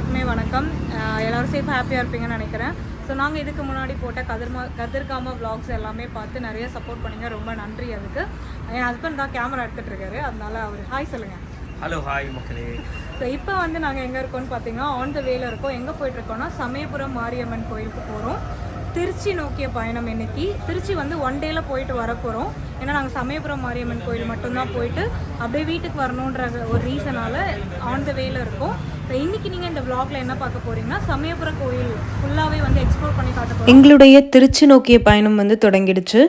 எல்லாருக்குமே வணக்கம். எல்லாரும் சேஃப் ஹாப்பியாக இருப்பீங்கன்னு நினைக்கிறேன். ஸோ நாங்கள் இதுக்கு முன்னாடி போட்ட கதிர்மா கதிர்காம vlogs எல்லாமே பார்த்து நிறைய சப்போர்ட் பண்ணீங்க. ரொம்ப நன்றி அதுக்கு. என் ஹஸ்பண்ட் தான் கேமரா எடுத்துகிட்டு இருக்காரு. அதனால அவர் ஹாய் சொல்லுங்கள் ஹலோ ஹாய் மக்களே. ஸோ இப்போ வந்து நாங்கள் எங்கே இருக்கோம்னு பார்த்தீங்கன்னா ஆன் த வேல இருக்கோம். எங்கே போயிட்டுருக்கோம்னா சமயபுரம் மாரியம்மன் கோயிலுக்கு போகிறோம் திருச்சி நோக்கிய பயணம் இன்னைக்கு. திருச்சி வந்து ஒன் டேல போயிட்டு வர போகிறோம் ஏன்னா நாங்கள் சமயபுரம் மாரியம்மன் கோயில் மட்டும்தான் போயிட்டு அப்படியே வீட்டுக்கு வரணுன்ற ஒரு ரீசனால ஆன் த வேல இருக்கோம். இன்னைக்கு நீங்கள் இந்த vlogல என்ன பார்க்க போறீங்கன்னா சமயபுரம் கோயில் ஃபுல்லாகவே வந்து எக்ஸ்ப்ளோர் பண்ணி காட்ட போகிறோம் எங்களுடைய திருச்சி நோக்கிய பயணம் வந்து தொடங்கிடுச்சு.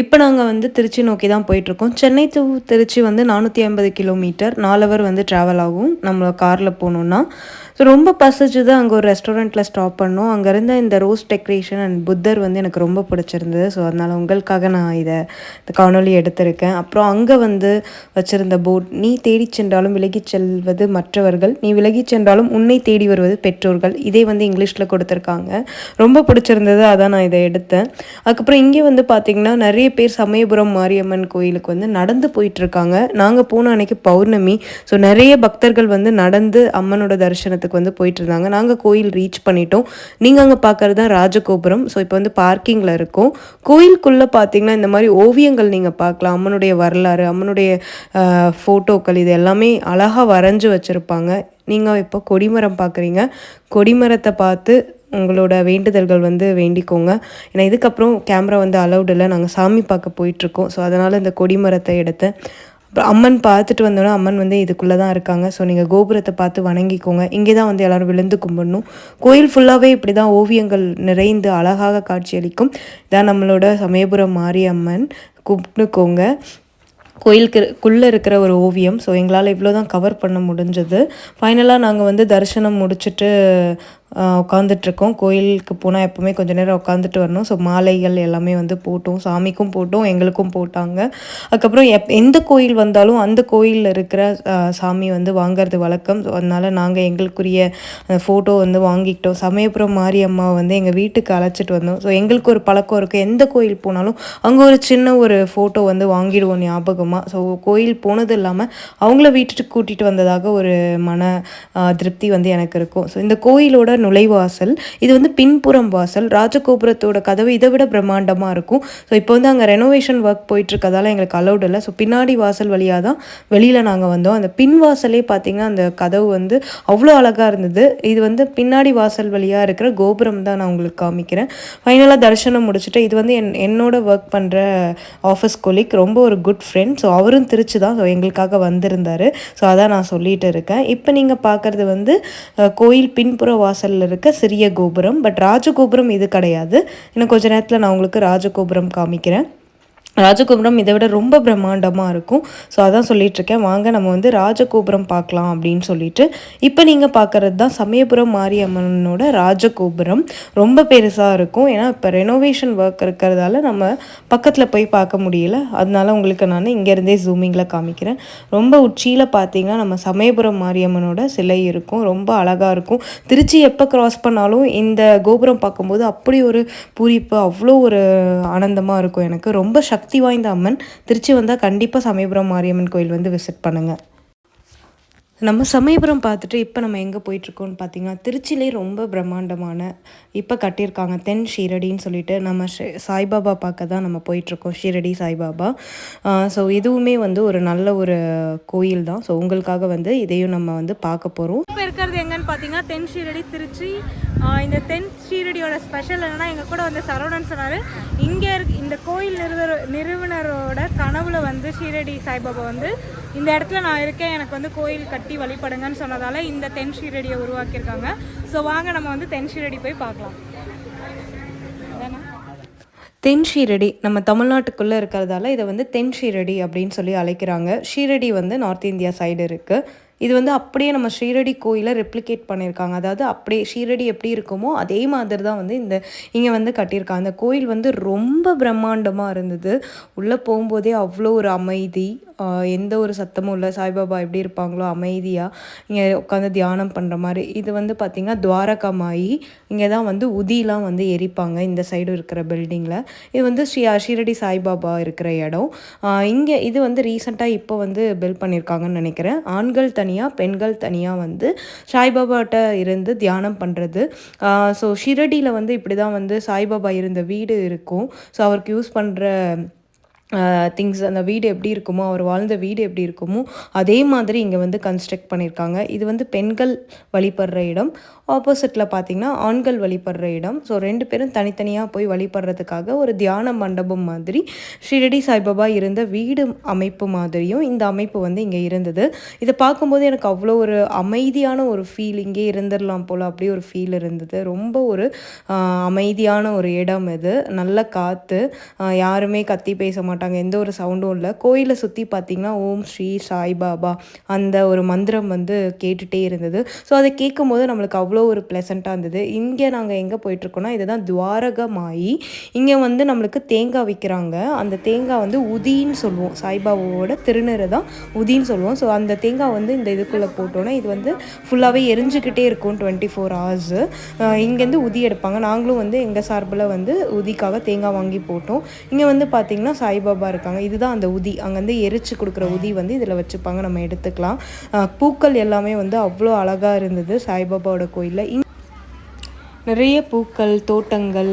இப்போ நாங்கள் வந்து திருச்சி நோக்கி தான் போயிட்டுருக்கோம். சென்னை டு திருச்சி வந்து நானூற்றி ஐம்பது கிலோமீட்டர். நாலு ஹவர் வந்து ட்ராவல் ஆகும். நம்ம காரில் போகணுன்னா ஸோ ரொம்ப பசிச்சுது. அங்கே ஒரு ரெஸ்டாரண்ட்டில் ஸ்டாப் பண்ணோம். அங்கே இருந்த இந்த ரோஸ் டெக்ரேஷன் அண்ட் புத்தர் வந்து எனக்கு ரொம்ப பிடிச்சிருந்தது. ஸோ அதனால் உங்களுக்காக நான் இதை இந்த காணொளி எடுத்திருக்கேன். அப்புறம் அங்கே வந்து வச்சுருந்த போட் நீ தேடி சென்றாலும் விலகிச் செல்வது மற்றவர்கள். நீ விலகிச் சென்றாலும் உன்னை தேடி வருவது பெற்றோர்கள். இதே வந்து இங்கிலீஷில் கொடுத்துருக்காங்க. ரொம்ப பிடிச்சிருந்தது. அதான் நான் இதை எடுத்தேன். அதுக்கப்புறம் இங்கே வந்து பார்த்திங்கன்னா நிறைய பேர் சமயபுரம் மாரியம்மன் கோயிலுக்கு வந்து நடந்து போயிட்டுருக்காங்க. நாங்கள் போன அன்னைக்கு பௌர்ணமி. ஸோ நிறைய பக்தர்கள் வந்து நடந்து அம்மனோட தரிசனத்துக்கு வந்து போயிட்டு இருந்தாங்க நாங்கள் கோயில் ரீச் பண்ணிட்டோம். நீங்கள் அங்கே பார்க்குறது தான் ராஜகோபுரம். ஸோ இப்போ வந்து பார்க்கிங்கில் இருக்கும். கோயிலுக்குள்ளே பார்த்தீங்கன்னா இந்த மாதிரி ஓவியங்கள் நீங்கள் பார்க்கலாம் அம்மனுடைய வரலாறு அம்மனுடைய ஃபோட்டோக்கள் இது எல்லாமே அழகாக வரைஞ்சி வச்சுருப்பாங்க. நீங்கள் இப்போ கொடிமரம் பார்க்குறீங்க கொடிமரத்தை பார்த்து உங்களோட வேண்டுதல்கள் வந்து வேண்டிக்கோங்க. ஏன்னா இதுக்கப்புறம் கேமரா வந்து அலௌட் இல்லை. நாங்கள் சாமி பார்க்க போயிட்டுருக்கோம். ஸோ அதனால் இந்த கொடிமரத்தை எடுத்தேன் அப்புறம் அம்மன் பார்த்துட்டு வந்தோன்னா அம்மன் வந்து இதுக்குள்ளே தான் இருக்காங்க. ஸோ நீங்கள் கோபுரத்தை பார்த்து வணங்கிக்கோங்க. இங்கே தான் வந்து எல்லோரும் விழுந்து கும்பிடணும். கோயில் ஃபுல்லாகவே இப்படி தான் ஓவியங்கள் நிறைந்து அழகாக காட்சியளிக்கும். இதான் நம்மளோட சமயபுரம் மாரியம்மன். கும்பிட்டுக்கோங்க. கோயிலுக்குள்ளே இருக்கிற ஒரு ஓவியம். ஸோ எங்களால் இவ்வளோ தான் கவர் பண்ண முடிஞ்சது. ஃபைனலாக நாங்கள் வந்து தரிசனம் முடிச்சுட்டு உட்காந்துட்ருக்கோம் கோயிலுக்கு போனால் எப்போவுமே கொஞ்சம் நேரம் உட்காந்துட்டு வரணும். ஸோ மாலைகள் எல்லாமே வந்து போட்டோம். சாமிக்கும் போட்டோம் எங்களுக்கும் போட்டாங்க. அதுக்கப்புறம் எப் எந்த கோயில் வந்தாலும் அந்த கோயிலில் இருக்கிற சாமி வந்து வாங்குறது வழக்கம். ஸோ அதனால் நாங்கள் எங்களுக்குரிய ஃபோட்டோ வந்து வாங்கிக்கிட்டோம். சமயபுரம் மாரியம்மா வந்து எங்கள் வீட்டுக்கு அழைச்சிட்டு வந்தோம். ஸோ எங்களுக்கு ஒரு பழக்கம் இருக்குது எந்த கோயில் போனாலும் அங்கே ஒரு சின்ன ஒரு ஃபோட்டோ வந்து வாங்கிடுவோம் ஞாபகமாக ஸோ கோயில் போனது இல்லாமல் அவங்கள வீட்டுக்கு கூட்டிகிட்டு வந்ததாக ஒரு மன திருப்தி வந்து எனக்கு இருக்கும். ஸோ இந்த கோயிலோட நுழைவாசல் இது வந்து பின்புறம் வாசல். ராஜகோபுரத்தோட கதவு இதை விட பிரம்மாண்டமாக இருக்கும். ஸோ இப்போ வந்து அங்கே ரெனோவேஷன் ஒர்க் போயிட்டுருக்கதால எங்களுக்கு அலௌட் இல்லை. ஸோ பின்னாடி வாசல் வழியாக தான் வெளியில் நாங்கள் வந்தோம். அந்த பின் வாசலே பார்த்தீங்கன்னா அந்த கதவு வந்து அவ்வளோ அழகாக இருந்தது. இது வந்து பின்னாடி வாசல் வழியாக இருக்கிற கோபுரம் தான் நான் உங்களுக்கு காமிக்கிறேன். ஃபைனலாக தரிசனம் முடிச்சுட்டு இது வந்து என் என்னோட ஒர்க் பண்ணுற ஆஃபீஸ் கொலிக் ரொம்ப ஒரு குட் ஃப்ரெண்ட் ஸோ அவரும் திருச்சி தான். ஸோ எங்களுக்காக வந்திருந்தார். ஸோ அதான் நான் சொல்லிட்டு இருக்கேன். இப்போ நீங்கள் பார்க்குறது வந்து கோயில் பின்புற வாசல் வாசலில் இருக்க சிறிய கோபுரம் பட் ராஜகோபுரம் இது கிடையாது. இன்னும் கொஞ்ச நேரத்தில் நான் உங்களுக்கு ராஜகோபுரம் காமிக்கிறேன். ராஜகோபுரம் இதை விட ரொம்ப பிரம்மாண்டமாக இருக்கும். ஸோ அதான் சொல்லிட்டு இருக்கேன் வாங்க நம்ம வந்து ராஜகோபுரம் பார்க்கலாம் அப்படின்னு சொல்லிட்டு. இப்போ நீங்கள் பார்க்குறது தான் சமயபுரம் மாரியம்மனோட ராஜகோபுரம். ரொம்ப பெருசாக இருக்கும். ஏன்னா இப்போ ரெனோவேஷன் ஒர்க் இருக்கிறதால நம்ம பக்கத்தில் போய் பார்க்க முடியல. அதனால உங்களுக்கு நான் இங்கேருந்தே ஜூமிங்கில் காமிக்கிறேன். ரொம்ப உச்சியில் பார்த்தீங்கன்னா நம்ம சமயபுரம் மாரியம்மனோட சிலை இருக்கும். ரொம்ப அழகாக இருக்கும். திருச்சி எப்போ கிராஸ் பண்ணாலும் இந்த கோபுரம் பார்க்கும்போது அப்படி ஒரு பூரிப்பு அவ்வளோ ஒரு ஆனந்தமாக இருக்கும் எனக்கு. ரொம்ப சக்தி சக்தி வாய்ந்த அம்மன் திருச்சி வந்தால் கண்டிப்பாக சமயபுரம் மாரியம்மன் கோயில் வந்து விசிட் பண்ணுங்கள் நம்ம சமயபுரம் பார்த்துட்டு இப்போ நம்ம எங்கே போயிட்டுருக்கோம்னு பார்த்தீங்கன்னா திருச்சிலே ரொம்ப பிரம்மாண்டமான இப்போ கட்டியிருக்காங்க தென் ஷீரடின்னு சொல்லிட்டு நம்ம சாய்பாபா பார்க்க தான் நம்ம போயிட்டுருக்கோம் ஷீரடி சாய்பாபா. ஸோ இதுவுமே வந்து ஒரு நல்ல ஒரு கோயில் தான். ஸோ உங்களுக்காக வந்து இதையும் நம்ம வந்து பார்க்க போகிறோம் இப்போ இருக்கிறது எங்கன்னு பார்த்தீங்கன்னா தென் ஷீரடி திருச்சி. இந்த தென் ஷீரடியோட ஸ்பெஷல் என்னென்னா எங்கள் கூட வந்து சரவணன் சொன்னார். இங்கே இருக்க இந்த கோயில் நிறுவ நிறுவனரோட கனவுல வந்து ஷீரடி சாய்பாபா வந்து இந்த இடத்துல நான் இருக்கேன் எனக்கு வந்து கோயில் கட்டி வழிபடுங்கன்னு சொன்னதால இந்த தென் ஷீரடியை உருவாக்கியிருக்காங்க. ஸோ வாங்க நம்ம வந்து தென் ஷீரடி போய் பார்க்கலாம். தென் ஷீரடி நம்ம தமிழ்நாட்டுக்குள்ளே இருக்கிறதால இதை வந்து தென் ஷீரடி அப்படின்னு சொல்லி அழைக்கிறாங்க. ஷீரடி வந்து நார்த் இந்தியா சைடு இருக்குது இது வந்து அப்படியே நம்ம ஷீரடி கோயிலை ரெப்ளிகேட் பண்ணியிருக்காங்க. அதாவது அப்படியே ஷீரடி எப்படி இருக்குமோ அதே மாதிரி தான் வந்து இந்த இங்கே வந்து கட்டியிருக்காங்க. அந்த கோயில் வந்து ரொம்ப பிரம்மாண்டமாக இருந்தது. உள்ளே போகும்போதே அவ்வளோ ஒரு அமைதி. எந்த ஒரு சத்தமும் இல்லை. சாய்பாபா எப்படி இருப்பாங்களோ அமைதியாக இங்கே உட்காந்து தியானம் பண்ணுற மாதிரி. இது வந்து பார்த்திங்கன்னா துவாரகமாயி. இங்கே தான் வந்து உதிலாம் வந்து எரிப்பாங்க. இந்த சைடு இருக்கிற பில்டிங்கில் இது வந்து ஸ்ரீ ஷீரடி சாய்பாபா இருக்கிற இடம். இங்கே இது வந்து ரீசெண்டாக இப்போ வந்து பில்ட் பண்ணியிருக்காங்கன்னு நினைக்கிறேன். ஆண்கள் தனியாக பெண்கள் தனியாக வந்து சாய்பாபாட்ட இருந்து தியானம் பண்ணுறது ஸோ ஷிரடியில் வந்து இப்படி தான் வந்து சாய்பாபா இருந்த வீடு இருக்கும். ஸோ அவருக்கு யூஸ் பண்ணுற திங்ஸ் அந்த வீடு எப்படி இருக்குமோ அவர் வாழ்ந்த வீடு எப்படி இருக்குமோ அதே மாதிரி இங்கே வந்து கன்ஸ்ட்ரக்ட் பண்ணியிருக்காங்க இது வந்து பெண்கள் வழிபடுற இடம். ஆப்போசிட்டில் பார்த்தீங்கன்னா ஆண்கள் வழிபடுற இடம். ஸோ ரெண்டு பேரும் தனித்தனியாக போய் வழிபடுறதுக்காக ஒரு தியான மண்டபம் மாதிரி ஷிரடி சாய்பாபா இருந்த வீடு அமைப்பு மாதிரியும் இந்த அமைப்பு வந்து இங்கே இருந்தது. இதை பார்க்கும்போது எனக்கு அவ்வளோ ஒரு அமைதியான ஒரு ஃபீல் இங்கே இருந்துடலாம் போல் அப்படி ஒரு ஃபீல் இருந்தது. ரொம்ப ஒரு அமைதியான ஒரு இடம் இது. நல்ல காற்று யாருமே கத்தி பேச மாட்டாங்க. எந்த ஒரு சவுண்டும் இல்லை. கோயிலை சுற்றி பார்த்தீங்கன்னா ஓம் ஸ்ரீ சாய்பாபா அந்த ஒரு மந்திரம் வந்து கேட்டுகிட்டே இருந்தது. ஸோ அதை கேட்கும்போது நம்மளுக்கு அவ்வளோ ஒரு ப்ளசண்ட்டாக இருந்தது. இங்கே நாங்கள் எங்கே போயிட்டுருக்கோன்னா இதுதான் துவாரகமாயி. இங்கே வந்து நம்மளுக்கு தேங்காய் விற்கிறாங்க அந்த தேங்காய் வந்து உதின்னு சொல்லுவோம். சாய்பாபாவோட திருநீரை தான் உதின்னு சொல்லுவோம். ஸோ அந்த தேங்காய் வந்து இந்த இதுக்குள்ளே போட்டோன்னா இது வந்து ஃபுல்லாகவே எரிஞ்சுக்கிட்டே இருக்கும் டுவெண்ட்டி ஃபோர் ஹவர்ஸு இங்கேருந்து உதி எடுப்பாங்க. நாங்களும் வந்து எங்கள் சார்பில் வந்து உதிக்காக தேங்காய் வாங்கி போட்டோம். இங்கே வந்து பார்த்திங்கன்னா சாய்பாபா இருக்காங்க. இதுதான் அந்த உதி. அங்கேருந்து எரிச்சு கொடுக்குற உதி வந்து இதில் வச்சுப்பாங்க. நம்ம எடுத்துக்கலாம். பூக்கள் எல்லாமே வந்து அவ்வளோ அழகாக இருந்தது சாய்பாபாவோட கோயிலில். நிறைய பூக்கள் தோட்டங்கள்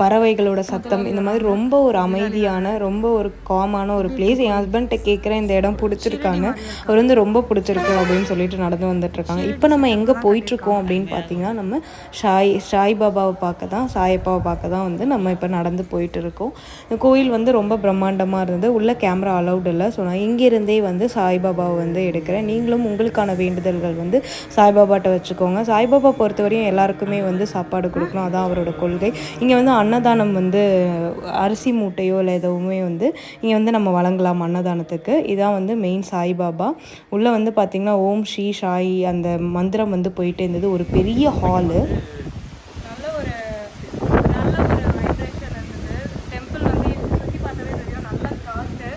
பறவைகளோட சத்தம் இந்த மாதிரி ரொம்ப ஒரு அமைதியான ரொம்ப ஒரு காமான ஒரு பிளேஸ் என் ஹஸ்பண்ட்ட கேட்குறேன் இந்த இடம் பிடிச்சிருக்காங்க அவர் வந்து ரொம்ப பிடிச்சிருக்கு அப்படின்னு சொல்லிட்டு நடந்து வந்துட்டுருக்காங்க. இப்போ நம்ம எங்கே போயிட்டுருக்கோம் அப்படின்னு பார்த்தீங்கன்னா நம்ம சாய் சாய் பாபாவை பார்க்க தான் சாயப்பாவை பார்க்க தான் வந்து நம்ம இப்போ நடந்து போயிட்டு இருக்கோம் இந்த கோயில் வந்து ரொம்ப பிரம்மாண்டமாக இருந்தது. உள்ள கேமரா அலௌட் இல்லை. ஸோ நான் இங்கேருந்தே வந்து சாய்பாபாவை வந்து எடுக்கிறேன். நீங்களும் உங்களுக்கான வேண்டுதல்கள் வந்து சாய்பாபாட்ட வச்சுக்கோங்க. சாய்பாபா பொறுத்தவரையும் எல்லாருக்குமே வந்து சாப்பாடு கொடுக்கணும். அதான் அவரோட கொள்கை. இங்கே வந்து அன்னதானம் வந்து அரிசி மூட்டையோ இல்லை எதுவுமே வந்து இங்கே வந்து நம்ம வழங்கலாம் அன்னதானத்துக்கு. இதான் வந்து மெயின் சாய்பாபா. உள்ளே வந்து பார்த்திங்கன்னா ஓம் ஸ்ரீ சாய் அந்த மந்திரம் வந்து போயிட்டே இருந்தது. ஒரு பெரிய ஹாலு நல்ல ஒரு நல்ல ஒரு வைப்ரேஷன் இருந்தது. டெம்பிள் வந்து சுற்றி பார்த்ததே தெரியும். நல்ல காற்று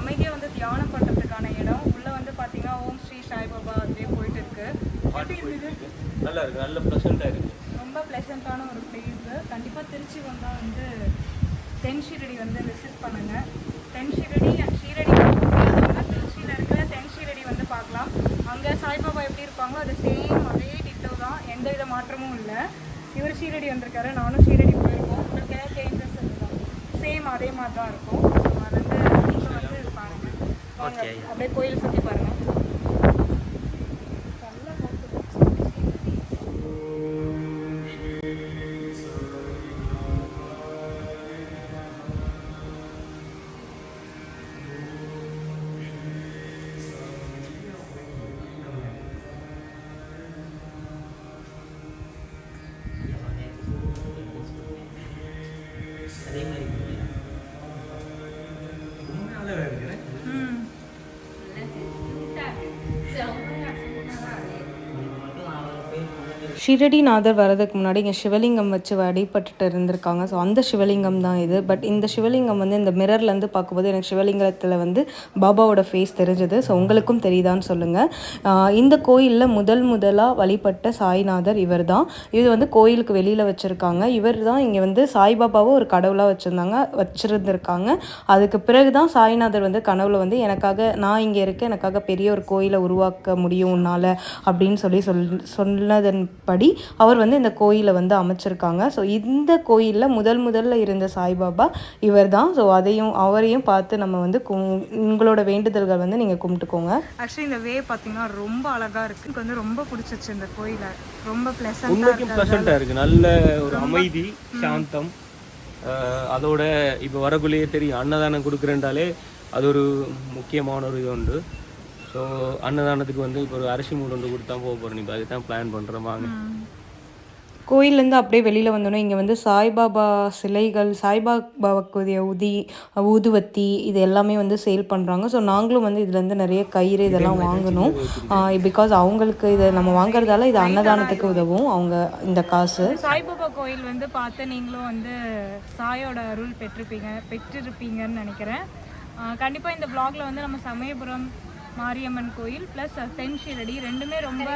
அமைதியாக வந்து தியானம் பண்ணுறதுக்கான இடம். உள்ளே வந்து பார்த்தீங்கன்னா ஓம் ஸ்ரீ சாய்பாபா அப்படியே போயிட்டு இருக்கு. நல்லா இருக்கு. நல்ல ப்ளசண்ட்டாக இருக்கு. ரொம்ப ப்ளசண்ட்டான ஒரு பிளேஸு கண்டிப்பாக திருச்சி வந்தால் வந்து தென் ஷீரடி வந்து விசிட் பண்ணுங்க. தென் ஷீரடி அண்ட் ஷீரடி திருச்சியில் இருக்கிற தென் ஷீரடி வந்து பார்க்கலாம். அங்கே சாய்பாபா எப்படி இருப்பாங்களோ அது சேம் அதே டிட்டோ தான். எந்த வித மாற்றமும் இல்லை. இவர் ஷீரடி வந்திருக்காரு நானும் ஷீரடி போயிருக்கோம். உங்களுக்கு ஏதாவது சேஞ்சஸ் இருக்கா சேம் அதே மாதிரி தான் இருக்கும். ஸோ அது வந்து நீங்கள் வந்து பாருங்கள் அப்படியே கோயில் சுற்றி பாருங்கள் ஷிரடிநாதர் வரதுக்கு முன்னாடி இங்கே சிவலிங்கம் வச்சு வழிபட்டுட்டு இருந்திருக்காங்க. ஸோ அந்த சிவலிங்கம் தான் இது. பட் இந்த சிவலிங்கம் வந்து இந்த மிரர்லேருந்து பார்க்கும்போது எனக்கு சிவலிங்கத்தில் வந்து பாபாவோட ஃபேஸ் தெரிஞ்சது. ஸோ உங்களுக்கும் தெரியுதான்னு சொல்லுங்கள் இந்த கோயிலில் முதல் முதலாக வழிபட்ட சாய்நாதர் இவர் தான் இது வந்து கோயிலுக்கு வெளியில் வச்சுருக்காங்க. இவர் தான் இங்கே வந்து சாய்பாபாவை ஒரு கடவுளாக வச்சுருந்தாங்க வச்சுருந்துருக்காங்க. அதுக்கு பிறகு தான் சாய்நாதர் வந்து கனவுல வந்து எனக்காக நான் இங்கே இருக்க எனக்காக பெரிய ஒரு கோயிலை உருவாக்க முடியும் உன்னால் அப்படின்னு சொல்லி சொல் சொன்னதன் சொன்னதன்படி அவர் வந்து இந்த கோயிலை வந்து அமைச்சிருக்காங்க. ஸோ இந்த கோயிலில் முதல் முதல்ல இருந்த சாய்பாபா இவர் தான் ஸோ அதையும் அவரையும் பார்த்து நம்ம வந்து உங்களோட வேண்டுதல்கள் வந்து நீங்கள் கும்பிட்டுக்கோங்க. ஆக்சுவலி இந்த வே பார்த்தீங்கன்னா ரொம்ப அழகா இருக்கு. எனக்கு வந்து ரொம்ப பிடிச்சிச்சு இந்த கோயிலை. ரொம்ப ப்ளசண்ட்டாக இருக்கு. நல்ல ஒரு அமைதி சாந்தம். அதோட இப்போ வரக்குள்ளேயே தெரியும். அன்னதானம் கொடுக்குறேன்டாலே அது ஒரு முக்கியமான ஒரு இது உண்டு ஸோ அன்னதானத்துக்கு வந்து இப்போ ஒரு அரிசி மூடு ஒன்று கொடுத்தா போக போகிறோம் இப்போ அதுதான் பிளான் பண்ணுறோம் வாங்க. கோயிலேருந்து அப்படியே வெளியில் வந்தோன்னே இங்கே வந்து சாய்பாபா சிலைகள் சாய்பாபாவுக்குரிய உதி ஊதுவத்தி இது எல்லாமே வந்து சேல் பண்ணுறாங்க ஸோ நாங்களும் வந்து இதுலேருந்து நிறைய கயிறு இதெல்லாம் வாங்கணும். பிகாஸ் அவங்களுக்கு இதை நம்ம வாங்குறதால இது அன்னதானத்துக்கு உதவும். அவங்க இந்த காசு. சாய்பாபா கோயில் வந்து பார்த்து நீங்களும் வந்து சாயோட அருள் பெற்றிருப்பீங்க பெற்றிருப்பீங்கன்னு நினைக்கிறேன். கண்டிப்பாக இந்த vlogல வந்து நம்ம சமயபுரம் மாரியம்மன் கோயில் ப்ளஸ் தென்ஷீரடி. ரெண்டுமே ரொம்ப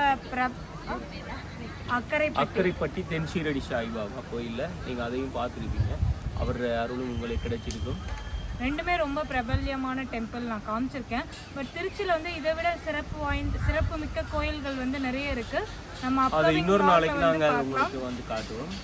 அக்கறை அக்கரைப்பட்டி தென்சீரடி சாய்பாபா கோயிலில் நீங்கள் அதையும் பார்த்துருப்பீங்க. அவர் அருளும் உங்களுக்கு கிடைச்சிருக்கும். ரெண்டுமே ரொம்ப பிரபல்யமான டெம்பிள் நான் காமிச்சிருக்கேன். பட் திருச்சியில் வந்து இதை விட சிறப்பு வாய்ந்த சிறப்பு மிக்க கோயில்கள் வந்து நிறைய இருக்கு. நம்ம இன்னொரு நாளைக்கு நாங்கள் உங்களுக்கு வந்து காட்டுவோம்.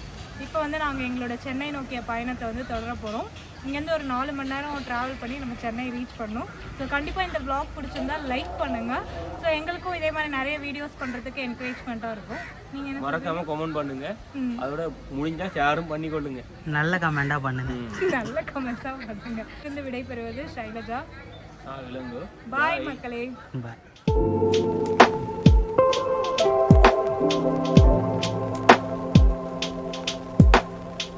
இப்போ வந்து நாங்கள் எங்களோட சென்னை நோக்கிய பயணத்தை வந்து தொடர போகிறோம் இங்கேருந்து ஒரு நாலு மணி நேரம் ட்ராவல் பண்ணி நம்ம சென்னை ரீச் பண்ணோம். ஸோ கண்டிப்பாக இந்த vlog பிடிச்சிருந்தா லைக் பண்ணுங்கள் ஸோ எங்களுக்கும் இதே மாதிரி நிறைய வீடியோஸ் பண்ணுறதுக்கு என்கரேஜ்மெண்ட்டாக இருக்கும். நீங்கள் என்ன மறக்காம கமெண்ட் பண்ணுங்க. அதோட முடிஞ்சா ஷேரும் பண்ணி கொள்ளுங்க. நல்ல கமெண்டாக பண்ணுங்க. நல்ல கமெண்ட்ஸாக பண்ணுங்க. இருந்து விடைபெறுவது ஷைலஜா. ஆ விலங்கு. பாய் மக்களே. பாய்